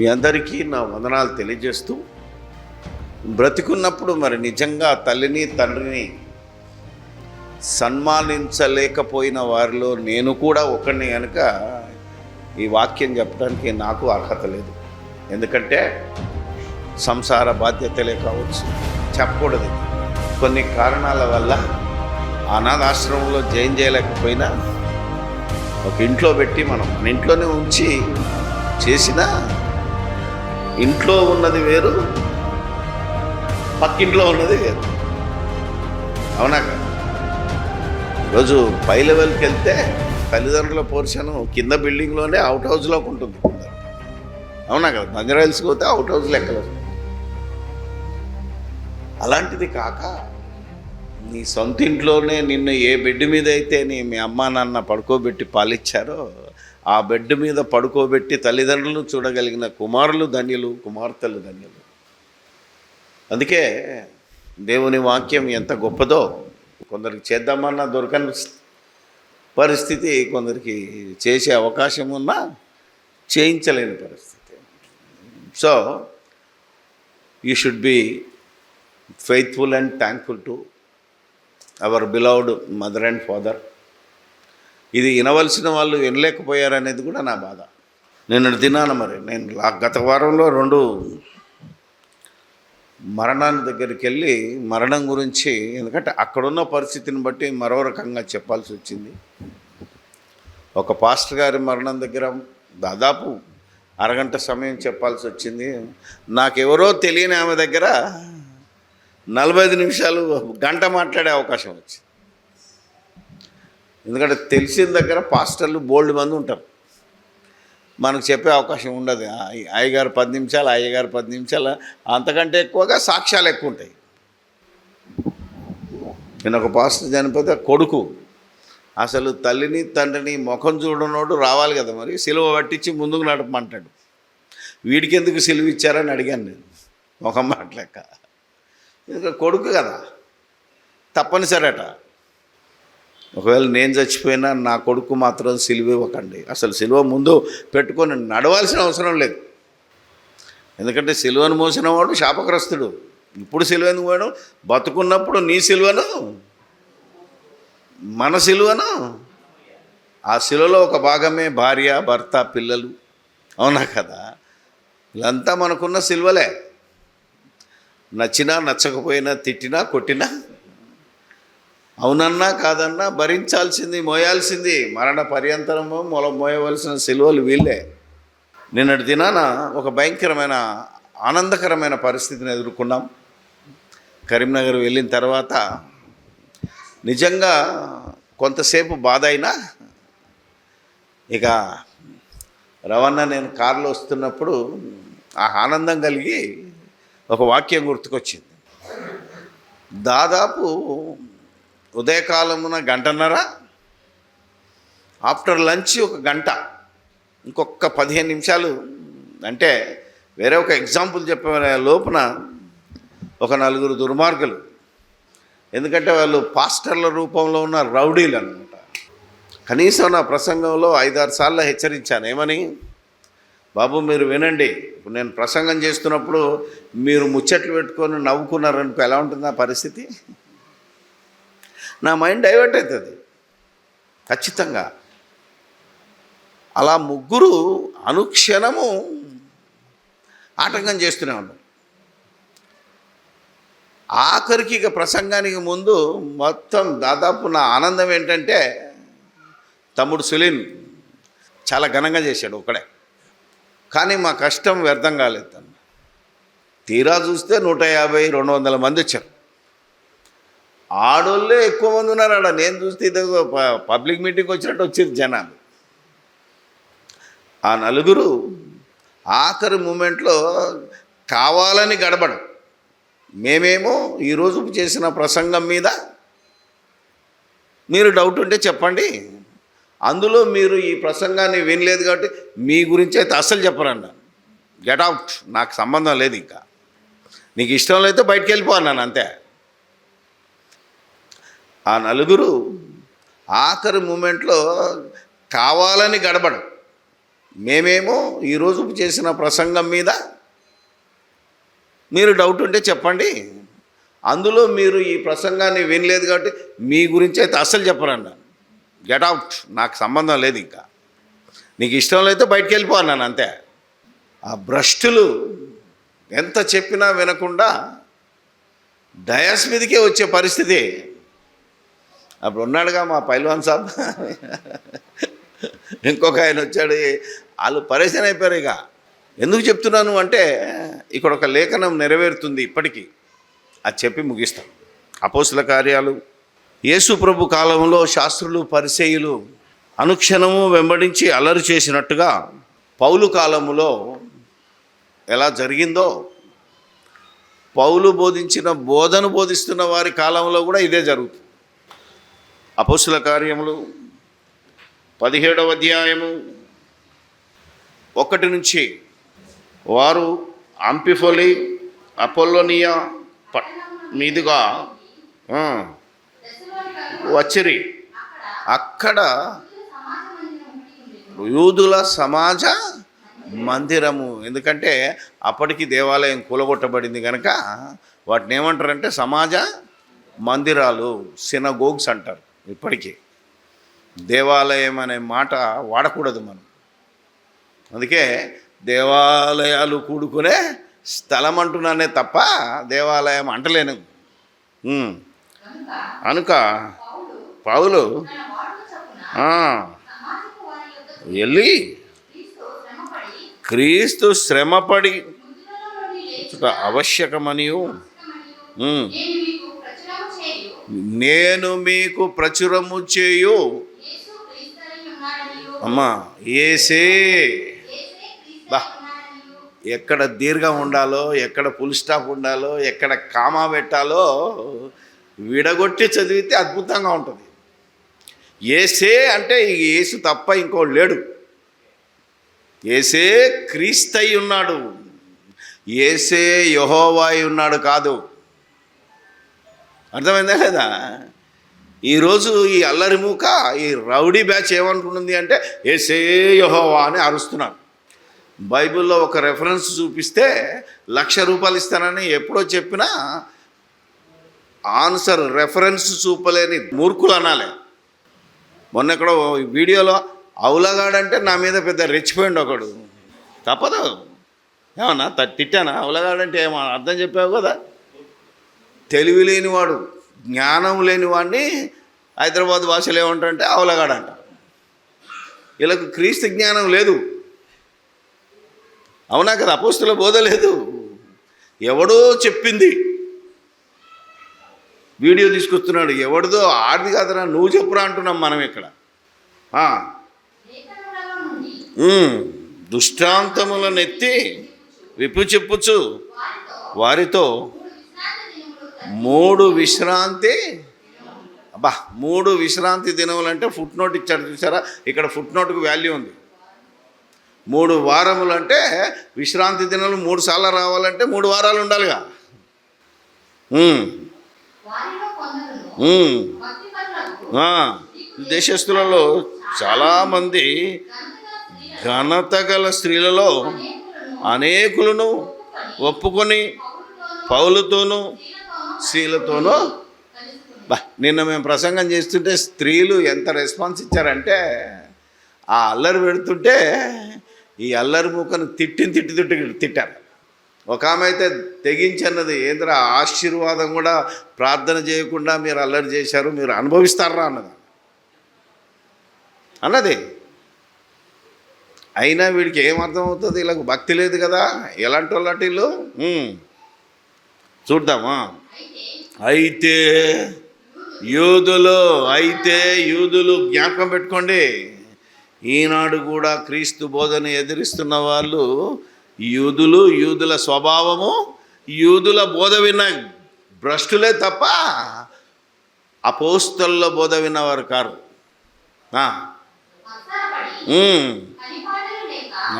మీ అందరికీ నా వందనాలు తెలియజేస్తూ బ్రతికున్నప్పుడు మరి నిజంగా తల్లిని తండ్రిని సన్మానించలేకపోయిన వారిలో నేను కూడా ఒకరిని కనుక ఈ వాక్యం చెప్పడానికి నాకు అర్హత లేదు. ఎందుకంటే సంసార బాధ్యతలే కావచ్చు చెప్పకూడదు. కొన్ని కారణాల వల్ల అనాథాశ్రమంలో జైన్ చేయలేకపోయినా ఒక ఇంట్లో పెట్టి మనం మన ఇంట్లోనే ఉంచి చేసిన ఇంట్లో ఉన్నది వేరు పక్కింట్లో ఉన్నది వేరు. అవునా ఈరోజు పై లెవెల్కి వెళ్తే తల్లిదండ్రుల పోర్షన్ కింద బిల్డింగ్లోనే అవుట్ హౌస్లోకి ఉంటుంది. అవునా కదా? బంజరాయిల్స్కి పోతే అవుట్ హౌస్ లెక్కలు అలాంటిది కాక నీ సొంత ఇంట్లోనే నిన్ను ఏ బెడ్ మీద అయితే నీ మీ అమ్మ నాన్న పడుకోబెట్టి పాలిచ్చారో ఆ బెడ్ మీద పడుకోబెట్టి తల్లిదండ్రులను చూడగలిగిన కుమారులు ధన్యులు కుమార్తెలు ధన్యులు. అందుకే దేవుని వాక్యం ఎంత గొప్పదో కొందరికి చేద్దామన్నా దొరకని పరిస్థితి కొందరికి చేసే అవకాశం ఉన్నా చేయించలేని పరిస్థితి. So you should be faithful and thankful to our beloved mother and father ఇది వినవలసిన వాళ్ళు వినలేకపోయారనేది కూడా నా బాధ. నేను తిన్నాను మరి నేను గత వారంలో రెండు మరణాన్ని దగ్గరికి వెళ్ళి మరణం గురించి ఎందుకంటే అక్కడున్న పరిస్థితిని బట్టి మరో రకంగా చెప్పాల్సి వచ్చింది. ఒక పాస్టర్ గారి మరణం దగ్గర దాదాపు అరగంట సమయం చెప్పాల్సి వచ్చింది. నాకెవరో తెలియని ఆమె దగ్గర నలభై నిమిషాలు గంట మాట్లాడే అవకాశం వచ్చింది. ఎందుకంటే తెలిసిన దగ్గర పాస్టర్లు బోల్డ్ మంది ఉంటారు. మనకు చెప్పే అవకాశం ఉండదు. అయ్యగారు పది నిమిషాలు అయ్యగారు పది నిమిషాలు అంతకంటే ఎక్కువగా సాక్ష్యాలు ఎక్కువ ఉంటాయి. నేను ఒక పాస్టర్ చనిపోతే కొడుకు అసలు తల్లిని తండ్రిని ముఖం చూడనోడు రావాలి కదా మరి? సిలువ పట్టించి ముందుకు నడపమంటాడు. వీడికి ఎందుకు సిలువ ఇచ్చారని అడిగాను నేను. ముఖం మాట్లాక ఎందుకంటే కొడుకు కదా. తప్పనిసరట. ఒకవేళ నేను చచ్చిపోయినా నా కొడుకు మాత్రం సిలువ ఇవ్వకండి. అసలు సిలువ ముందు పెట్టుకొని నడవాల్సిన అవసరం లేదు. ఎందుకంటే సిలువను మోసిన వాడు శాపగ్రస్తుడు. ఇప్పుడు సిలువను పోయాడు? బతుకున్నప్పుడు నీ సిలువను మన సిలువను. ఆ సిలువలో ఒక భాగమే భార్య భర్త పిల్లలు. అవునా కదా? ఇదంతా మనకున్న సిలువలే. నచ్చినా నచ్చకపోయినా తిట్టినా కొట్టినా అవునన్నా కాదన్నా భరించాల్సింది మోయాల్సింది. మరణ పర్యంతరము మొల మోయవలసిన సిలువలు వీళ్ళే. నిన్నటి దినాన ఒక భయంకరమైన ఆనందకరమైన పరిస్థితిని ఎదుర్కొన్నాం. కరీంనగర్ వెళ్ళిన తర్వాత నిజంగా కొంతసేపు బాధ అయినా ఇక రవాణా నేను కారులో వస్తున్నప్పుడు ఆ ఆనందం కలిగి ఒక వాక్యం గుర్తుకొచ్చింది. దాదాపు ఉదయకాలమున గంటన్నర ఆఫ్టర్ లంచ్ ఒక గంట ఇంకొక పదిహేను నిమిషాలు. అంటే వేరే ఒక ఎగ్జాంపుల్ చెప్పే లోపున ఒక నలుగురు దుర్మార్గులు. ఎందుకంటే వాళ్ళు పాస్టర్ల రూపంలో ఉన్న రౌడీలు అనమాట కనీసం నా ప్రసంగంలో ఐదారు సార్లు హెచ్చరించాను. ఏమని? బాబు మీరు వినండి. ఇప్పుడు నేను ప్రసంగం చేస్తున్నప్పుడు మీరు ముచ్చట్లు పెట్టుకొని నవ్వుకున్నారనుకో ఎలా ఉంటుంది ఆ పరిస్థితి? నా మైండ్ డైవర్ట్ అవుతుంది ఖచ్చితంగా. అలా ముగ్గురు అనుక్షణము ఆటంకం చేస్తూనే ఉన్నాం. ఆఖరికి ఇక ప్రసంగానికి ముందు మొత్తం దాదాపు నా ఆనందం ఏంటంటే తమ్ముడు సులీన్ చాలా ఘనంగా చేశాడు ఒకడే కానీ మా కష్టం వ్యర్థం కాలేదు తను. తీరా చూస్తే నూట యాభై రెండు వందల మంది వచ్చారు. ఆడోళ్ళే ఎక్కువ మంది ఉన్నారు ఆడ నేను చూస్తే ఇదేదో ప- పబ్లిక్ మీటింగ్ వచ్చినట్టు వచ్చారు జనాలు. ఆ నలుగురు ఆఖరి మూమెంట్లో కావాలని గడబడం మేమేమో ఈరోజు చేసిన ప్రసంగం మీద మీరు డౌట్ ఉంటే చెప్పండి. అందులో మీరు ఈ ప్రసంగాన్ని వినలేదు కాబట్టి మీ గురించి అయితే అస్సలు చెప్పరన్నాను గెట్ అవుట్. నాకు సంబంధం లేదు ఇంకా. నీకు ఇష్టం లేకపోతే బయటకు వెళ్ళిపో అన్నాను అంతే. ఆ నలుగురు ఆఖరి మూమెంట్లో కావాలని గడబడం మేమేమో ఈరోజు చేసిన ప్రసంగం మీద మీరు డౌట్ ఉంటే చెప్పండి. అందులో మీరు ఈ ప్రసంగాన్ని వినలేదు కాబట్టి మీ గురించి అయితే అస్సలు చెప్పరన్నా. గెట్ అవుట్ నాకు సంబంధం లేదు ఇంకా. నీకు ఇష్టం లేకపోతే బయటికి వెళ్ళిపోన్నాను అంతే. ఆ భ్రష్టులు ఎంత చెప్పినా వినకుండా డయాస్ మీదకే వచ్చే పరిస్థితి. అప్పుడు ఉన్నాడుగా మా పైల్వాన్ సాబ్. ఇంకొక ఆయన వచ్చాడు. వాళ్ళు పరేషాన్ అయిపోయారు ఇక. ఎందుకు చెప్తున్నాను అంటే ఇక్కడ ఒక లేఖనం నెరవేరుతుంది ఇప్పటికీ. అది చెప్పి ముగిస్తాం. అపోసుల కార్యాలు. యేసు ప్రభు కాలంలో శాస్త్రులు పరిచయులు అనుక్షణము వెంబడించి అలరు చేసినట్టుగా పౌలు కాలములో ఎలా జరిగిందో పౌలు బోధించిన బోధను బోధిస్తున్న వారి కాలంలో కూడా ఇదే జరుగుతుంది. అపోసుల కార్యములు పదిహేడవ అధ్యాయము ఒకటి నుంచి వారు అంపిఫొలి అపోలోనియా ప మీదుగా వచ్చిరి. అక్కడ యూదుల సమాజ మందిరము. ఎందుకంటే అప్పటికి దేవాలయం కూలగొట్టబడింది కనుక వాటిని ఏమంటారంటే సమాజ మందిరాలు సినగోగ్స్ అంటారు. ఇప్పటికీ. దేవాలయం అనే మాట వాడకూడదు మనం. అందుకే దేవాలయాలు కూడుకునే స్థలం అంటున్నానే తప్ప దేవాలయం అంటలేను. అనుక ఆ, వెళ్ళి క్రీస్తు శ్రమపడి ఉమ్. నేను మీకు ప్రచురము చేయు. అమ్మా ఏసే బా ఎక్కడ దీర్ఘం ఉండాలో ఎక్కడ ఫుల్ స్టాప్ ఉండాలో ఎక్కడ కామా పెట్టాలో విడగొట్టి చదివితే అద్భుతంగా ఉంటుంది. ఏసే అంటే ఏసు తప్ప ఇంకోటి లేడు. ఏసే క్రీస్తయి ఉన్నాడు. ఏసే యహోవాయి ఉన్నాడు కాదు. అర్థమైందా లేదా? ఈరోజు ఈ అల్లరి మూక ఈ రౌడీ బ్యాచ్ ఏమనుకుంటుంది అంటే ఏసే యహోవా అని అరుస్తున్నాను బైబిల్లో ఒక రెఫరెన్స్ చూపిస్తే లక్ష రూపాయలు ఇస్తానని ఎప్పుడో చెప్పినా ఆన్సర్ రెఫరెన్స్ చూపలేని మూర్ఖులు అనాలి. మొన్న ఎక్కడో వీడియోలో అవులగాడంటే నా మీద పెద్ద రెచ్చిపోయిండు ఒకడు. తప్పదు. ఏమన్నా త- తిట్టానా? అవులగాడంటే ఏమో అర్థం చెప్పావు కదా? తెలివి లేనివాడు జ్ఞానం లేనివాడిని హైదరాబాద్ భాషలో ఏమంటారంటే అవలగాడంట వీళ్ళకు క్రీస్తు జ్ఞానం లేదు. అవునా కదా? అపోస్తుల బోధ లేదు. ఎవడో చెప్పింది. వీడియో తీసుకొస్తున్నాడు. ఎవడిదో ఆడిది కాదరా నువ్వు చెప్పురా అంటున్నాం మనం ఇక్కడ. దృష్టాంతములను ఎత్తి విప్పు చెప్పుచ్చు వారితో మూడు విశ్రాంతి. అబ్బా మూడు విశ్రాంతి దినములు అంటే ఫుట్ నోట్ ఇచ్చాడు చూసారా? ఇక్కడ ఫుట్ నోట్కు వాల్యూ ఉంది. మూడు వారములు అంటే విశ్రాంతి దినాలు మూడు సార్లు రావాలంటే మూడు వారాలు ఉండాలిగా. దేశస్తులలో చాలామంది ఘనత గల స్త్రీలలో అనేకులను ఒప్పుకొని పౌలతోనూ స్త్రీలతోనూ? నిన్న మేము ప్రసంగం చేస్తుంటే స్త్రీలు ఎంత రెస్పాన్స్ ఇచ్చారంటే ఆ అల్లరి పెడుతుంటే ఈ అల్లరి మూకను తిట్టిని తిట్టి తిట్టి తిట్టారు. ఒక ఆమె అయితే తెగించన్నది ఏంద్రా ఆశీర్వాదం కూడా ప్రార్థన చేయకుండా మీరు అల్లరి చేశారు మీరు అనుభవిస్తారా? అన్నది. అన్నది. అయినా వీడికి ఏమర్థం అవుతుంది వీళ్ళకు భక్తి లేదు కదా? ఎలాంటి వాళ్ళటి వీళ్ళు? చూద్దామా? అయితే యూదులు అయితే యూదులు జ్ఞాపకం పెట్టుకోండి. ఈనాడు కూడా క్రీస్తు బోధన ఎదిరిస్తున్న వాళ్ళు యూదులు యూదుల స్వభావము యూదుల బోధ విన్న భ్రష్టులే తప్ప అపోస్తల బోధ విన్నవారు కారు.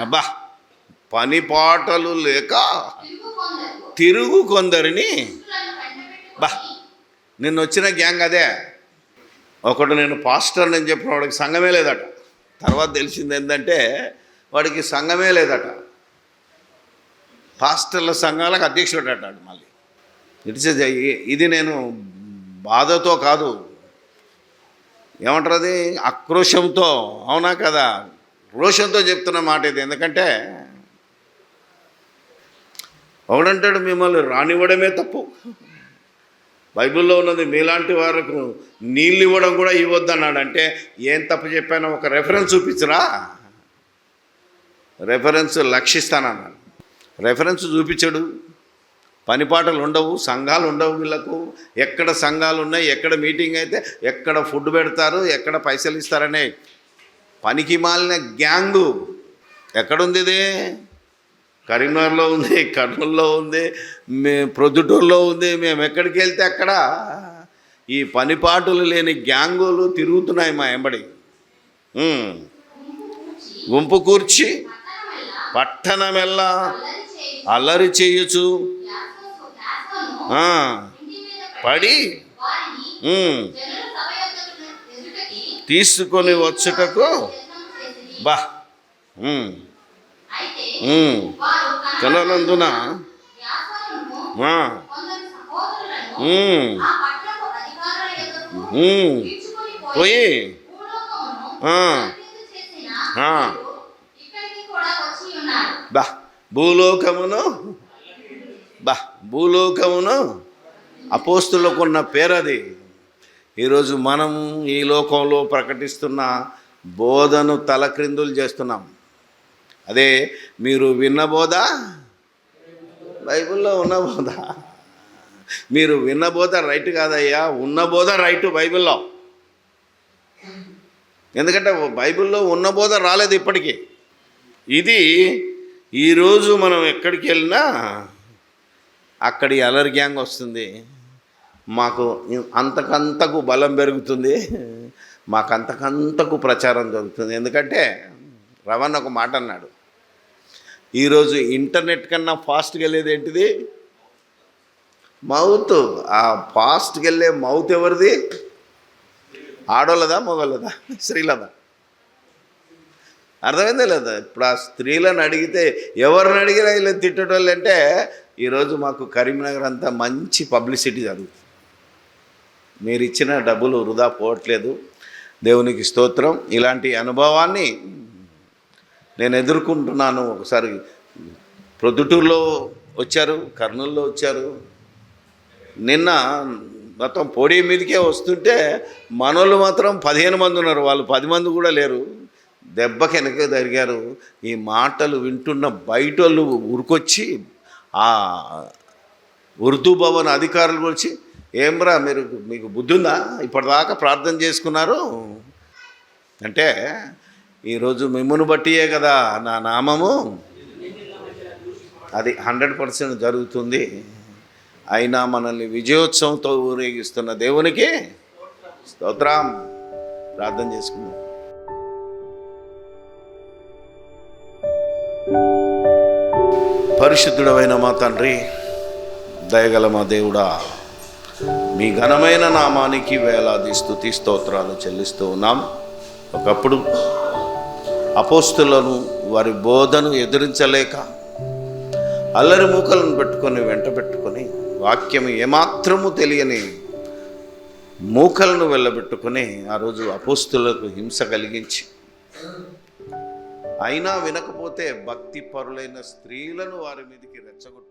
అబ్బా పని పాటలు లేక తిరుగు కొందరిని. బా నిన్న వచ్చిన గ్యాంగ్ అదే. ఒకడు నేను పాస్టర్ అని చెప్పిన వాడికి సంఘమే లేదట. తర్వాత తెలిసింది ఏంటంటే వాడికి సంఘమే లేదట. పాస్టర్ల సంఘాలకు అధ్యక్షుడు అంటాడు మళ్ళీ ఇట్స్ ఇది నేను బాధతో కాదు. ఏమంటారు అది? ఆక్రోషంతో అవునా కదా? రోషంతో చెప్తున్న మాట ఇది. ఎందుకంటే ఒకడంటాడు మిమ్మల్ని రానివ్వడమే తప్పు. బైబిల్లో ఉన్నది మీలాంటి వారికి నీళ్ళు ఇవ్వడం కూడా ఇవ్వద్దన్నాడు అంటే ఏం తప్పు చెప్పానో ఒక రెఫరెన్స్ చూపించరా? రెఫరెన్స్ లక్షిస్తానన్నాడు. రెఫరెన్స్ చూపించడు. పనిపాటలు ఉండవు సంఘాలు ఉండవు వీళ్ళకు. ఎక్కడ సంఘాలు ఉన్నాయి ఎక్కడ మీటింగ్ అయితే ఎక్కడ ఫుడ్ పెడతారు ఎక్కడ పైసలు ఇస్తారనే పనికి మాలిన గ్యాంగు ఎక్కడుంది ఇదే? కరీంనగర్లో ఉంది కర్నూలులో ఉంది మే ప్రొద్దుటూరులో ఉంది మేము ఎక్కడికి వెళ్తే అక్కడ ఈ పనిపాటులు లేని గ్యాంగులు తిరుగుతున్నాయి మా ఎంబడి. గుంపు కూర్చి పట్టణమెల్లా అల్లరి చేయొచ్చు పడి తీసుకొని వచ్చుటకు బా ఉమ్, కలనందున. పోయి. ఆ, బా భూలోకమును. బా భూలోకమును అపోస్తులకున్న పేరది. ఈరోజు మనం ఈ లోకంలో ప్రకటిస్తున్న బోధను తలక్రిందులు చేస్తున్నాం. అదే మీరు విన్నబోదా? బైబిల్లో ఉన్న బోధ మీరు విన్నబోధ రైట్ కాదయ్యా? ఉన్న బోధ రైట్ బైబిల్లో. ఎందుకంటే బైబిల్లో ఉన్న బోధ రాలేదు ఇప్పటికీ. ఇది ఈరోజు మనం ఎక్కడికి వెళ్ళినా అక్కడి అలర్ గ్యాంగ్ వస్తుంది. మాకు అంతకంతకు బలం పెరుగుతుంది. మాకు అంతకంతకు ప్రచారం జరుగుతుంది. ఎందుకంటే రవణ ఒక మాట అన్నాడు. ఈరోజు ఇంటర్నెట్ కన్నా ఫాస్ట్గా వెళ్ళేది ఏంటిది? మౌత్. ఆ ఫాస్ట్కి వెళ్ళే మౌత్ ఎవరిది? ఆడోళ్ళదా మగోళ్ళదా? స్త్రీలదా? అర్థమైందే లేదా? ఇప్పుడు ఆ స్త్రీలను అడిగితే ఎవరిని అడిగినా ఇలా తిట్టేటోళ్ళు అంటే ఈరోజు మాకు కరీంనగర్ అంతా మంచి పబ్లిసిటీ జరుగుతుంది. మీరు ఇచ్చిన డబ్బులు వృధా పోవట్లేదు. దేవునికి స్తోత్రం. ఇలాంటి అనుభవాన్ని నేను ఎదుర్కొంటున్నాను. ఒకసారి ప్రొద్దుటూరులో వచ్చారు కర్నూలులో వచ్చారు. నిన్న మొత్తం పొడి మీదకే వస్తుంటే మనోళ్ళు మాత్రం పదిహేను మంది ఉన్నారు. వాళ్ళు పది మంది కూడా లేరు. దెబ్బకి వెనక జరిగారు ఈ మాటలు వింటున్న బయట వాళ్ళు ఉరికొచ్చి ఆ ఉర్దూ భవన్ అధికారులు వచ్చి ఏమ్రా మీరు మీకు బుద్ధి ఉందా ఇప్పటిదాకా ప్రార్థన చేసుకున్నారు? అంటే ఈరోజు మిమ్మును బట్టియే కదా నా నామము. అది హండ్రెడ్ పర్సెంట్ జరుగుతుంది. అయినా మనల్ని విజయోత్సవంతో ఊరేగిస్తున్న దేవునికి స్తోత్రం. ప్రార్థన చేసుకుందాం. పరిశుద్ధుడమైన మా తండ్రి దయగల మా దేవుడా మీ ఘనమైన నామానికి వేలాది స్థుతి స్తోత్రాలు చెల్లిస్తూ ఉన్నాం. ఒకప్పుడు అపోస్తులను వారి బోధను ఎదిరించలేక అల్లరి మూకలను పెట్టుకొని వెంట పెట్టుకొని వాక్యం ఏమాత్రము తెలియని మూకలను వెళ్ళబెట్టుకొని ఆ రోజు అపోస్తులకు హింస కలిగించి అయినా వినకపోతే భక్తి పరులైన స్త్రీలను వారి మీదకి రెచ్చగొట్టు